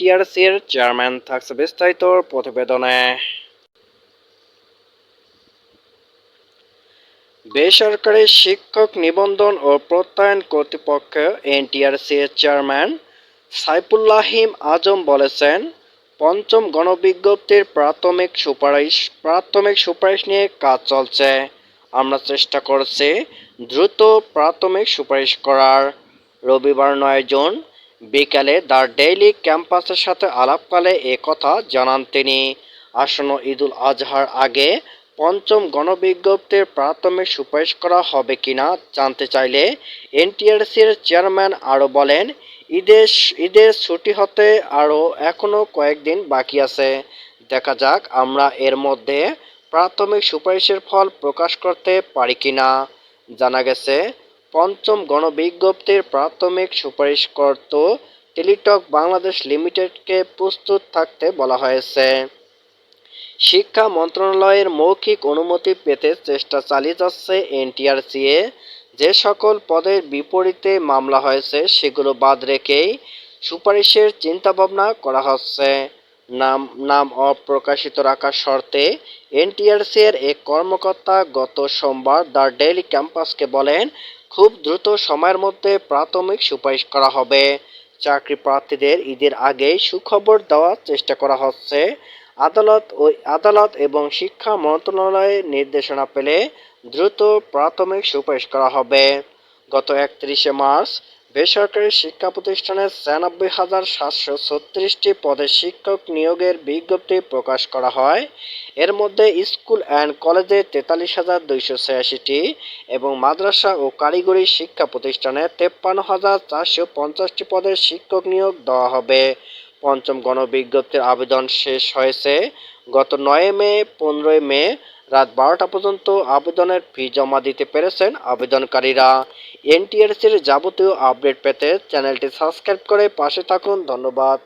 এনটিআরসির chairman থাকছে বিস্তারিত প্রতিবেদনে। বেসরকারি শিক্ষক নিবন্ধন ও প্রত্যয়ন কর্তৃপক্ষ এনটিআরসি এর চেয়ারম্যান সাইফুল্লাহিম আজম বলেছেন, পঞ্চম গণবিজ্ঞপ্তির প্রাথমিক সুপারিশ প্রাথমিক সুপারিশ নিয়ে কাজ চলছে। আমরা চেষ্টা করছি দ্রুত প্রাথমিক সুপারিশ করার। রবিবার নয় জুন বিকালে দ্য ডেইলি ক্যাম্পাসের সাথে আলাপকালে এ কথা জানান তিনি। আসন্ন ঈদুল আজহার আগে পঞ্চম গণবিজ্ঞপ্তির প্রাথমিক সুপারিশ করা হবে কিনা জানতে চাইলে এনটিআরসির চেয়ারম্যান আরও বলেন, ঈদের ঈদের ছুটি হতে আরও এখনও কয়েকদিন বাকি আছে। দেখা যাক আমরা এর মধ্যে প্রাথমিক সুপারিশের ফল প্রকাশ করতে পারি কিনা। জানা গেছে পঞ্চম গণবিজ্ঞপ্তির প্রাথমিক সুপারিশ করত টেলিটক বাংলাদেশ লিমিটেডকে প্রস্তুত থাকতে বলা হয়েছে। শিক্ষা মন্ত্রণালয়ের মৌখিক অনুমতি পেতে চেষ্টা চালিয়ে যাচ্ছে এনটিআরসিএ। যে সকল পদের বিপরীতে মামলা হয়েছে, সেগুলো বাদ রেখেই সুপারিশের চিন্তাভাবনা করা হচ্ছে। নাম নাম অপ্রকাশিত রাখার শর্তে এনটিআরসি এর এক কর্মকর্তা গত সোমবার দ্য ডেইলি ক্যাম্পাসকে বলেন খুব দ্রুত সময়ের মধ্যে প্রাথমিক সুপারিশ করা হবে। চাকরি প্রার্থীদের ঈদের আগে সুখবর দেওয়ার চেষ্টা করা হচ্ছে। আদালত ও আদালত এবং শিক্ষা মন্ত্রণালয়ের নির্দেশনা পেলে দ্রুত প্রাথমিক সুপারিশ করা হবে। গত একত্রিশে মার্চ বেসরকারি শিক্ষা প্রতিষ্ঠানে ছিয়ানব্বই হাজার সাতশো ছত্রিশটি পদে শিক্ষক নিয়োগের বিজ্ঞপ্তি প্রকাশ করা হয়। এর মধ্যে স্কুল অ্যান্ড কলেজে তেতাল্লিশ হাজার দুইশো ছিয়াশিটি এবং মাদ্রাসা ও কারিগরি শিক্ষা প্রতিষ্ঠানে তেপ্পান্ন হাজার চারশো পঞ্চাশটি পদে শিক্ষক নিয়োগ দেওয়া হবে। পঞ্চম গণবিজ্ঞপ্তির আবেদন শেষ হয়েছে। গত নয় মে, পনেরোই মে রাত বারোটা পর্যন্ত আবেদনের ফি জমা দিতে পেরেছেন আবেদনকারীরা। এনটিআরসির যাবতীয় আপডেট পেতে চ্যানেলটি সাবস্ক্রাইব করে পাশে থাকুন। ধন্যবাদ।